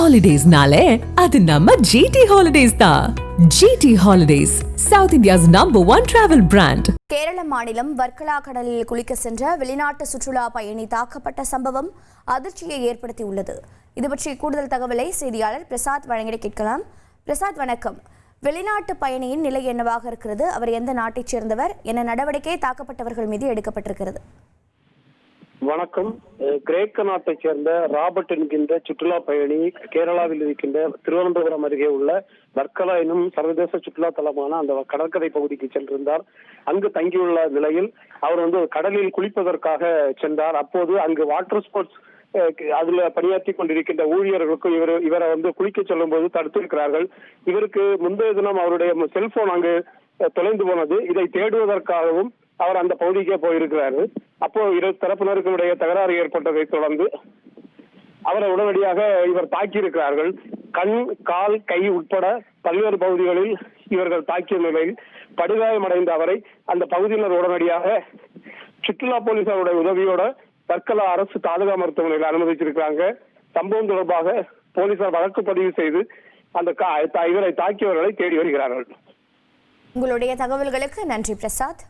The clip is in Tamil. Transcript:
ஹாலிடேஸ்னாலே அது நம்ம ஜிடி ஹாலிடேஸ் தான் GT holidays south India's number one travel brand Kerala மாநிலம் வர்க்கலா கடலில் குளிக்க சென்ற வெளிநாட்டு சுற்றுலா பயணி தாக்கப்பட்ட சம்பவம் அதிர்ச்சியை ஏற்படுத்தியுள்ளது. இது பற்றி கூடுதல் தகவலை செய்தியாளர் பிரசாத் வழங்கிட கேட்கலாம். பிரசாத் வணக்கம். வெளிநாட்டு பயணியின் நிலை என்னவாக இருக்கிறது? அவர் எந்த நாட்டைச் சேர்ந்தவர்? என்ன நடவடிக்கை தாக்கப்பட்டவர்கள் மீது எடுக்கப்பட்டிருக்கிறது? வணக்கம். கிரேக்க நாட்டைச் சேர்ந்த ராபர்ட் என்கின்ற சுற்றுலா பயணி கேரளாவில் இருக்கின்ற திருவனந்தபுரம் அருகே உள்ள வர்க்கலா எனும் சர்வதேச சுற்றுலா தலமான அந்த கடற்கரை பகுதிக்கு சென்றிருந்தார். அங்கு தங்கியுள்ள நிலையில் அவர் வந்து கடலில் குளிப்பதற்காக சென்றார். அப்போது அங்கு வாட்டர் ஸ்போர்ட்ஸ் அதுல பணியாற்றி கொண்டிருக்கின்ற ஊழியர்களுக்கும் இவர் இவரை வந்து குளிக்க சொல்லும் போது தடுத்திருக்கிறார்கள். இவருக்கு முந்தைய தினம் அவருடைய செல்போன் அங்கு தொலைந்து போனது. இதை தேடுவதற்காகவும் அவர் அந்த பகுதிக்கே போயிருக்கிறாரு. அப்போ இரு தரப்பினருக்குடைய இடையே தகராறு ஏற்பட்டதை தொடர்ந்து அவரை உடனடியாக இவர் தாக்கியிருக்கிறார்கள். கண் கால் கை உட்பட பல்வேறு பகுதிகளில் இவர்கள் தாக்கிய நிலையில் படுகாயமடைந்த அவரை அந்த பகுதியினர் உடனடியாக சுற்றுலா போலீசாருடைய உதவியோட தற்கல அரசு தாலுகா மருத்துவமனையில் அனுமதிச்சிருக்கிறாங்க. சம்பவம் தொடர்பாக போலீசார் வழக்கு பதிவு செய்து அந்த கா- தா- இவரை தாக்கியவர்களை தேடி வருகிறார்கள். உங்களுடைய தகவல்களுக்கு நன்றி பிரசாத்.